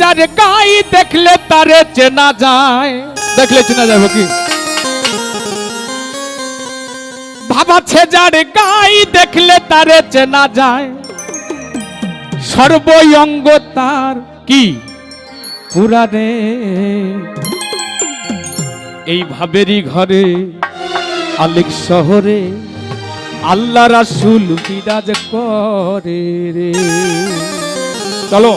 যার গাই দেখলে তারে চেনা যায়। দেখলে চেনা যাবে কি ভাবাছে যার গাই দেখলে তারে চেনা যায়। সর্বঙ্গ তার কি? এই ভাবেরই ঘরে, আলিক শহরে আল্লাহ রাসুল বিরাজ করে রে। চলো।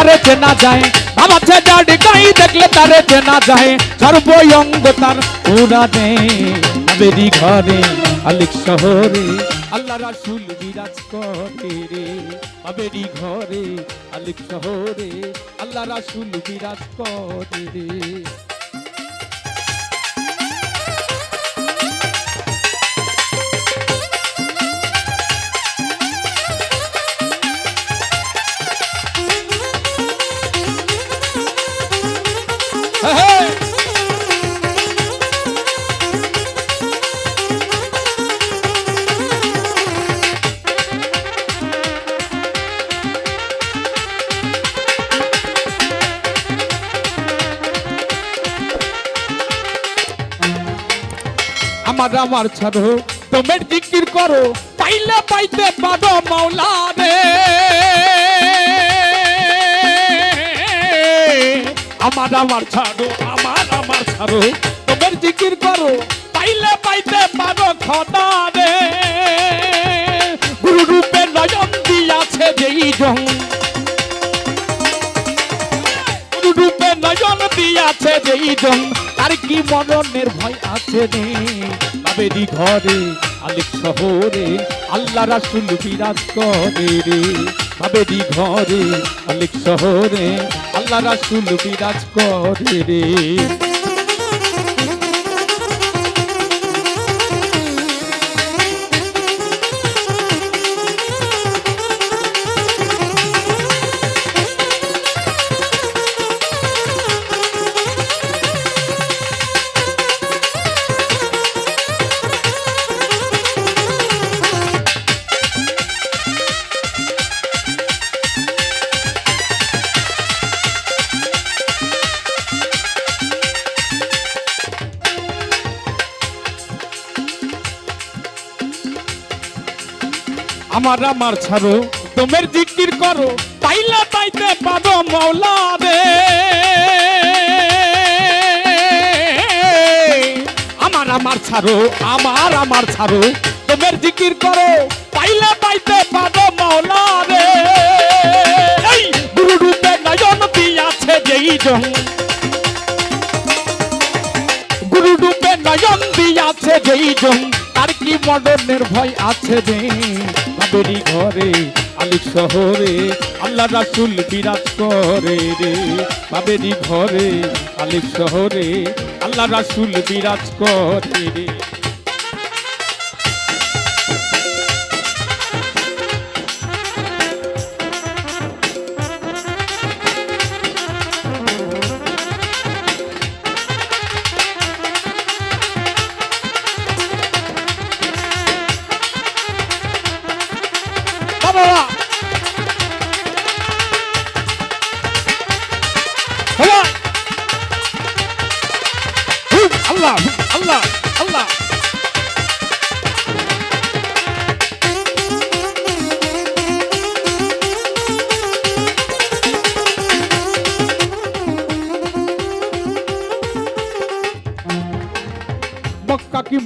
তারে চেনা যায়। আমার যার গাই দেখলে তারে চেনা যায়। সর্বঙ্গ তার পুরানে আবেরি ঘরে, আলিক শহরে আল্লাহ রাসুল বিরাজ করে রে। আবেরি ঘরে, আলিক শহরে আল্লাহ রাসুল বিরাজ করে রে। আমার ছাড়ো, তোমের জিকির করো, পাইলে পাইতে পারো মাওলা রে। আমার আমার ছাড়ো, আমার আমার ছাড়ো, তোমের জিকির করো, পাইলে পাইতে পারো খদা রে। গুরু রূপে নয়ন দিয়াছে যেই জং গুরু রূপে নয়ন দিয়াছে যেই জন। তার কি মরণের ভয় আছে রে বাবেরি ঘরে, আলিক শহরে, আল্লাহ রাসুল বিরাজ করে রে। বাবেরি ঘরে, আলিক শহরে, আল্লাহ রাসুল বিরাজ করে রে। আমার আমার ছাড়ো, তোমের জিকির করো, পাইলা পাইতে পারো মৌলা রে। আমার আমার ছাড়ো, আমার আমার ছাড়ো, তোমের জিকির করো, পাইলা পাইতে পারো মৌলা রে। এই গুরু রূপে নয়ন দিয়াছে যেই জন গুরু রূপে নয়ন দিয়াছে যেই তার কি মডনের ভয় আছে রে? বাবেরি ঘরে আলিক শহরে, আল্লাহ রাসুল বিরাজ করে রে। বাবেরি ঘরে আলিক শহরে, আল্লাহ রাসুল বিরাজ করে রে।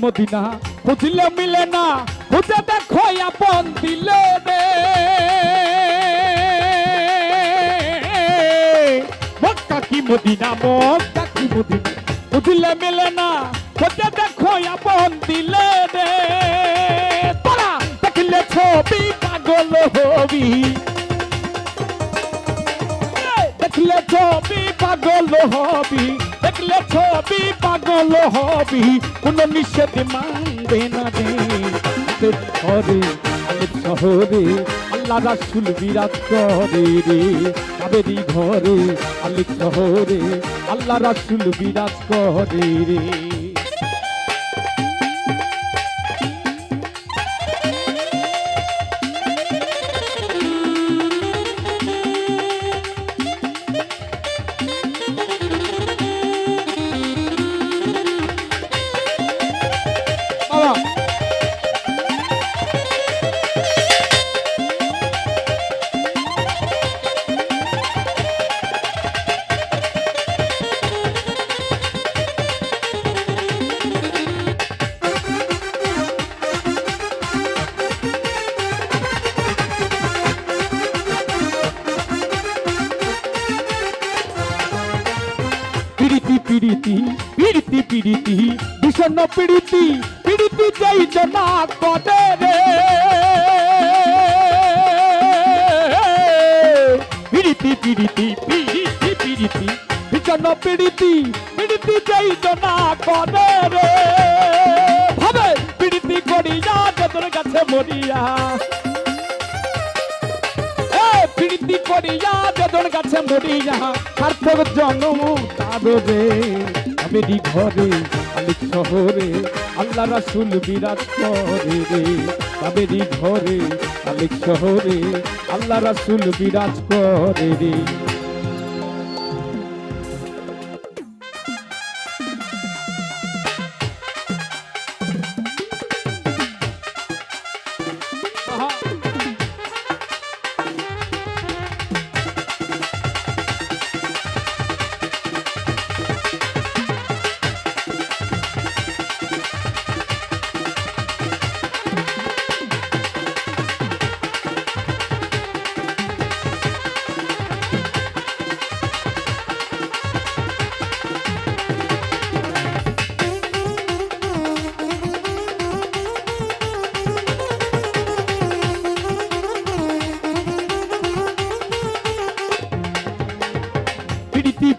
মদিনা খুঁজলে মিলে না খুঁজে দেখো আপন দিলে রে। মক্কা কি মদিনা, মক্কা কি মদিনা খুঁজলে মিলে না খুঁজে দেখো আপন দিলে রে। তোরা দেখলে ছবি পাগল ছবি দেখলে ছবি পাগল হবি। দেখলে ছবি, পাগল হবি। কোন নিষেধ মানবে না রে। আলেপ শহরে, আল্লাহ রাসুল বিরাজ করে রে। কাবেরি ঘরে আলেপ শহরে, আল্লাহ রাসুল বিরাজ করে রে। পিড়িতি পিড়িতি পিড়িতি পিড়িতি পিড়িতি পিড়িতি যাই না কদে রে। পিড়িতি পিড়িতি পিড়িতি পিড়িতি, বিষণ্ণ পিড়িতি পিড়িতি যাই না কদে রে। ভাবে পিড়িতি করিয়া যতর কাছে মরিয়া প্রীতি করিয়া বেদন গাছে মরিয়া, সার্থক জন্ম তারো রে। আমেরি ঘরে আলিক শহরে আল্লাহ রাসুল বিরাজ করে রে। আমেরি ঘরে আলিক শহরে আল্লাহ রাসুল বিরাজ করে রে।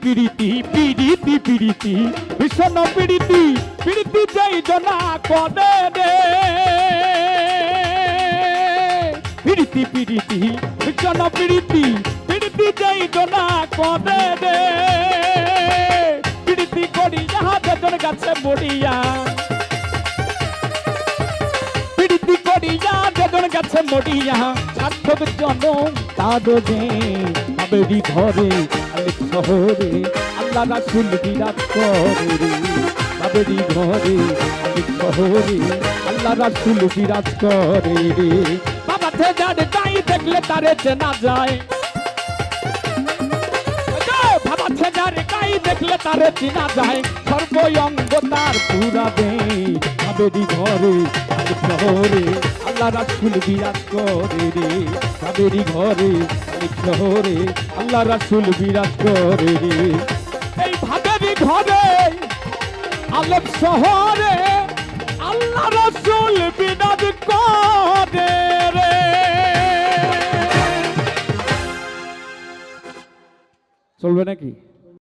পিড়িতি পিড়িতি পিড়িতি, ভীষণ পিড়িতি পিড়িতি যাই জনা কদে রে। পিড়িতি পিড়িতি, ভীষণ পিড়িতি পিড়িতি যাই জনা কদে রে। পিড়িতি করি যাহা বেদন গাছে মরিয়া। পিড়িতি করিয়া বেদন গাছে মরিয়া। সার্থক জনম তাদো যে আবেরি ঘরে শহরে আল্লাহ রাসুল বিরাজ করে রে আবেরি ঘরে আলেক শহরে, আল্লাহ রাসুল বিরাজ করে রে বাবা যার গাই দেখলে তারে চেনা যায়। বাবা ছেজার গাই দেখলে তারে চিনা যায়। সর্বঙ্গ তার পুরা দে কাবেরি ঘরে শহরে, আল্লাহ রাসুল বিরাজ করে রে। কাবেরি ঘরে শহরে আল্লাহ রাসুল বিরাজ করে এই ভাবেরি ঘরে আলেপ শহরে, আল্লাহ রাসুল বিরাজ করে চলবে নাকি?